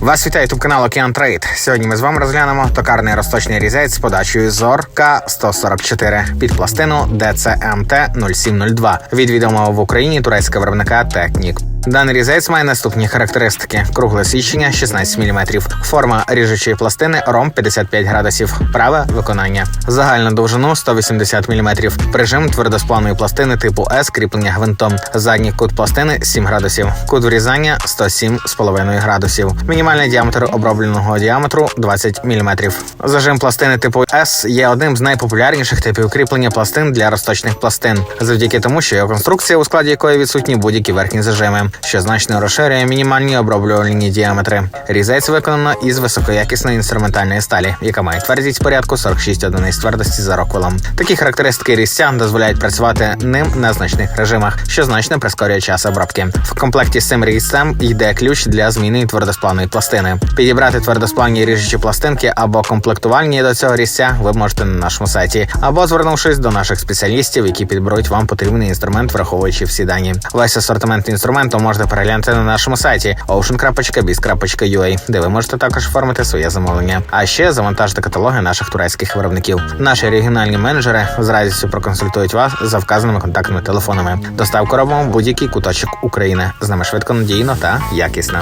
Вас вітає ютуб канал Океан Трейд. Сьогодні ми з вами розглянемо токарний розточний різець з подачею Зорка К144 під пластину ДЦМТ 0702 від відомого в Україні турецького виробника Технік. Даний різець має наступні характеристики: кругле січення 16 мм, форма ріжучої пластини ром 55 градусів, праве виконання, загальна довжину 180 мм, прижим твердосплавної пластини типу С кріплення гвинтом, задній кут пластини 7 градусів, кут врізання 107,5 градусів, мінімальний діаметр обробленого діаметру 20 мм. Зажим пластини типу С є одним з найпопулярніших типів кріплення пластин для розточних пластин, завдяки тому, що його конструкція, у складі якої відсутні будь-які верхні зажими, що значно розширює мінімальні оброблювальні діаметри. Різець виконано із високоякісної інструментальної сталі, яка має твердість порядку 46 одиниць твердості за роквелом. Такі характеристики різця дозволяють працювати ним на значних режимах, що значно прискорює час обробки. В комплекті з цим різцем йде ключ для зміни твердосплавної пластини. Підібрати твердосплавні ріжучі пластинки або комплектувальні до цього різця ви можете на нашому сайті, або звернувшись до наших спеціалістів, які підберуть вам потрібний інструмент, враховуючи всі дані. Весь асортимент інструменту можете переглянути на нашому сайті ocean.biz.ua, де ви можете також оформити своє замовлення. А ще завантажити каталоги наших турецьких виробників. Наші регіональні менеджери з радістю проконсультують вас за вказаними контактними телефонами. Доставку робимо в будь-який куточок України. З нами швидко, надійно та якісно.